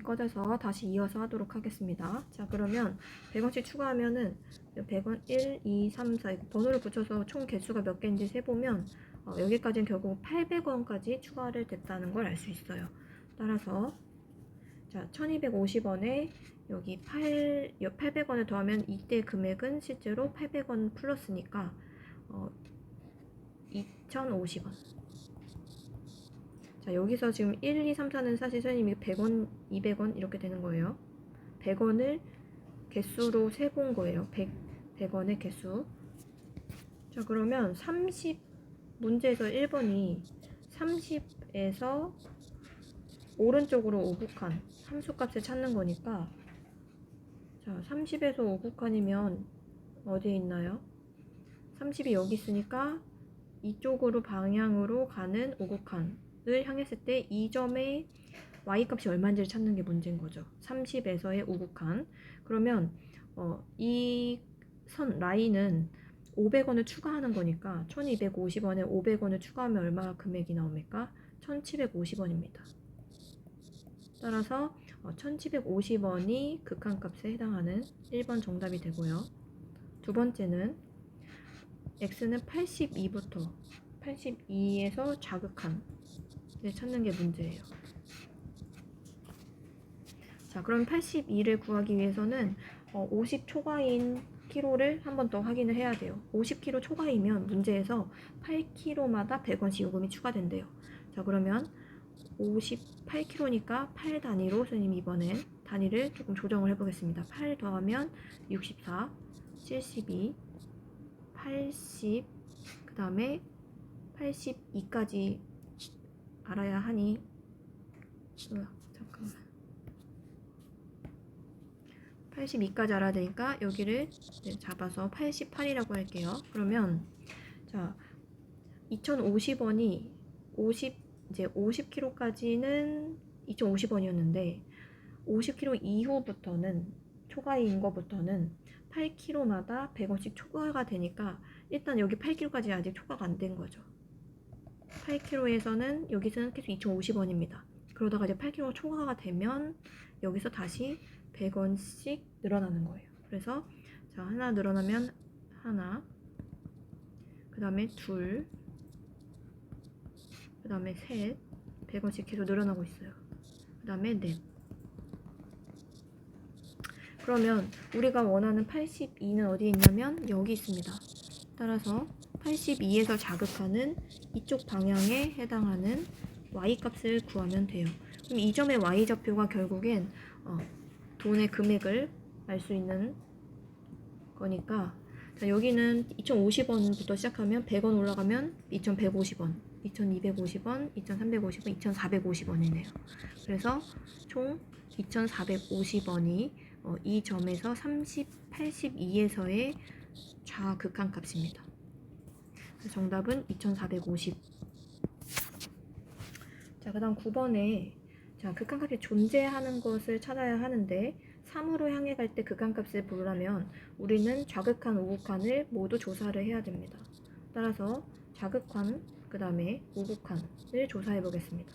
꺼져서 다시 이어서 하도록 하겠습니다. 자, 그러면 100원씩 추가하면은 100원 1, 2, 3, 4 번호를 붙여서 총 개수가 몇 개인지 세보면 어, 여기까지는 결국 800원까지 추가를 됐다는 걸 알 수 있어요. 따라서 자, 1250원에 여기 8, 800원을 더하면 이때 금액은 실제로 800원 플러스니까 어, 2050원. 자, 여기서 지금 1, 2, 3, 4는 사실 선생님이 100원, 200원 이렇게 되는 거예요. 100원을 개수로 세본 거예요. 100, 100원의 개수. 자, 그러면 30, 문제에서 1번이 30에서 오른쪽으로 오국한 함수값을 찾는 거니까 자, 30에서 오국한이면 어디에 있나요? 30이 여기 있으니까 이쪽으로 방향으로 가는 오국한 을 향했을 때 이 점의 y 값이 얼마인지를 찾는 게 문제인 거죠. 30에서의 오국한. 그러면 어, 이 선 라인은 500원을 추가하는 거니까 1250원에 500원을 추가하면 얼마 금액이 나옵니까? 1750원입니다. 따라서 1750원이 극한값에 해당하는 1번 정답이 되고요. 두 번째는 x는 82부터 82에서 자극한을 찾는 게 문제예요. 자, 그럼 82를 구하기 위해서는 50 초과인 키로를 한 번 더 확인을 해야 돼요. 50kg 초과이면 문제에서 8kg마다 100원씩 요금이 추가된대요. 자, 그러면 58kg니까 8 단위로 선생님 이번엔 단위를 조금 조정을 해보겠습니다. 8 더하면 64, 72, 80, 그 다음에 82까지 알아야 하니, 으악, 잠깐만. 82까지 알아야 되니까 여기를 네, 잡아서 88이라고 할게요. 그러면 자 2,050원이 50 이제 50kg까지는 2,050원이었는데 50kg 이후부터는 초과인 거부터는 8kg마다 100원씩 초과가 되니까 일단 여기 8kg까지 아직 초과가 안 된 거죠. 8kg에서는 여기서는 계속 2,050원입니다. 그러다가 이제 8kg 초과가 되면 여기서 다시 100원씩 늘어나는 거예요. 그래서 자 하나 늘어나면 하나, 그 다음에 둘, 그 다음에 셋, 100원씩 계속 늘어나고 있어요. 그 다음에 넷. 그러면 우리가 원하는 82는 어디에 있냐면 여기 있습니다. 따라서 82에서 자극하는 이쪽 방향에 해당하는 y 값을 구하면 돼요. 그럼 이 점의 y 좌표가 결국엔 어, 돈의 금액을 알 수 있는 거니까 자, 여기는 2,050원부터 시작하면 100원 올라가면 2,150원, 2,250원, 2,350원, 2,450원이네요. 그래서 총 2,450원이 어, 이 점에서 30, 82에서의 좌극한 값입니다. 정답은 2,450. 자, 그 다음 9번에 자, 극한값이 존재하는 것을 찾아야 하는데 3으로 향해 갈 때 극한값을 보려면 우리는 좌극한, 우극한을 모두 조사를 해야 됩니다. 따라서 좌극한, 그 다음에 우극한을 조사해 보겠습니다.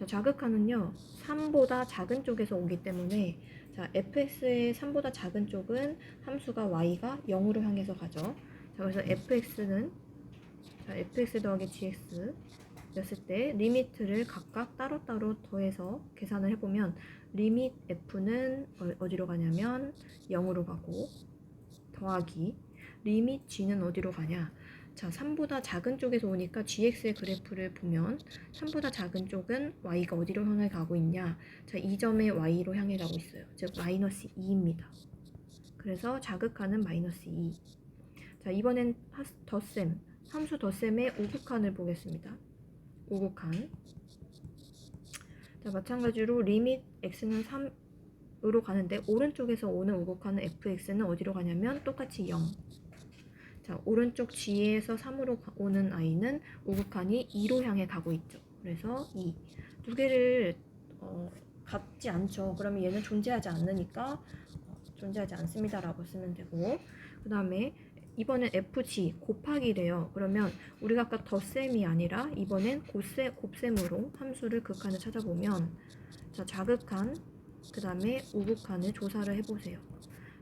자, 좌극한은요, 3보다 작은 쪽에서 오기 때문에 자, fx의 3보다 작은 쪽은 함수가 y가 0으로 향해서 가죠. 자, 그래서 fx는 자, fx 더하기 gx 였을 때 리미트를 각각 따로따로 더해서 계산을 해보면 리밋 f는 어- 어디로 가냐면 0으로 가고 더하기 리밋 g는 어디로 가냐 자 3보다 작은 쪽에서 오니까 gx의 그래프를 보면 3보다 작은 쪽은 y가 어디로 향해 가고 있냐? 자 이 점의 y로 향해 가고 있어요. 즉 마이너스 2입니다. 그래서 자극하는 마이너스 2 자 이번엔 하- 덧셈 함수 덧셈의 오극한을 보겠습니다. 오곡한. 자, 마찬가지로 리밋 x는 3으로 가는데 오른쪽에서 오는 오곡한은 fx는 어디로 가냐면 똑같이 0. 자, 오른쪽 g에서 3으로 가- 오는 i는 오곡한이 2로 향해 가고 있죠. 그래서 2. 두 개를 어, 같지 않죠. 그러면 얘는 존재하지 않으니까 어, 존재하지 않습니다라고 쓰면 되고 그 다음에 이번엔 fg 곱하기래요. 그러면 우리가 아까 덧셈이 아니라 이번엔 곱셈, 곱셈으로 함수를 극한을 찾아보면 자, 자극한 그 다음에 우극한을 조사를 해보세요.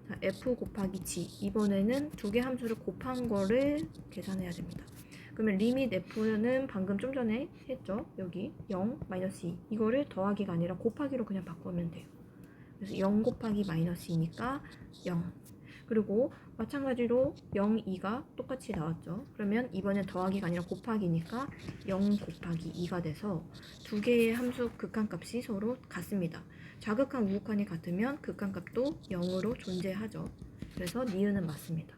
자, f 곱하기 g 이번에는 두 개 함수를 곱한 거를 계산해야 됩니다. 그러면 리밋 f는 방금 좀 전에 했죠. 여기 0, 마이너스 2 이거를 더하기가 아니라 곱하기로 그냥 바꾸면 돼요. 그래서 0 곱하기 마이너스 2니까 0 그리고 마찬가지로 0, 2가 똑같이 나왔죠. 그러면 이번엔 더하기가 아니라 곱하기니까 0 곱하기 2가 돼서 두 개의 함수 극한값이 서로 같습니다. 자극한 우극한이 같으면 극한값도 0으로 존재하죠. 그래서 니은은 맞습니다.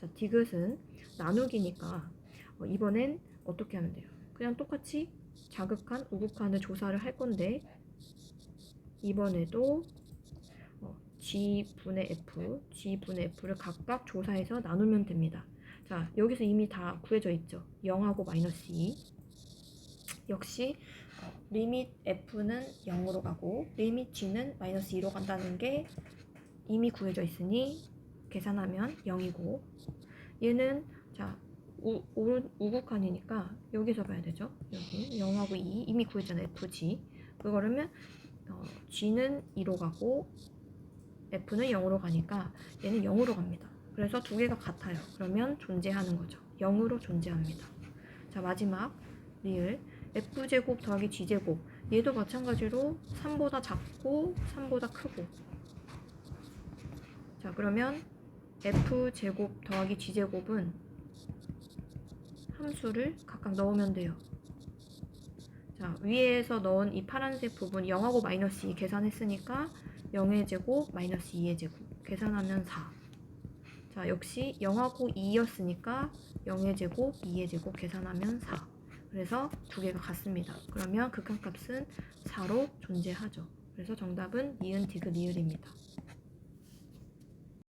자, 디귿은 나누기니까 어, 이번엔 어떻게 하면 돼요? 그냥 똑같이 자극한 우극한을 조사를 할 건데 이번에도 어, G분의 F, G분의 F를 각각 조사해서 나누면 됩니다. 자, 여기서 이미 다 구해져 있죠. 0하고 마이너스 2. 역시 어, 리밋 F는 0으로 가고 리밋 G는 마이너스 2로 간다는 게 이미 구해져 있으니 계산하면 0이고 얘는 자 우, 우, 우극한이니까 여기서 봐야 되죠. 여기 0하고 2 이미 구했잖아요. FG. 그거라면 어, G는 2로 가고 F는 0으로 가니까 얘는 0으로 갑니다. 그래서 두 개가 같아요. 그러면 존재하는 거죠. 0으로 존재합니다. 자 마지막 리을 F제곱 더하기 G제곱 얘도 마찬가지로 3보다 작고 3보다 크고 자 그러면 F제곱 더하기 G제곱은 함수를 각각 넣으면 돼요. 자, 위에서 넣은 이 파란색 부분 0하고 마이너스 2 계산했으니까 0의 제곱 마이너스 2의 제곱 계산하면 4. 자, 역시 0하고 2였으니까 0의 제곱 2의 제곱 계산하면 4. 그래서 두 개가 같습니다. 그러면 극한값은 4로 존재하죠. 그래서 정답은 니은 디귿 리을입니다.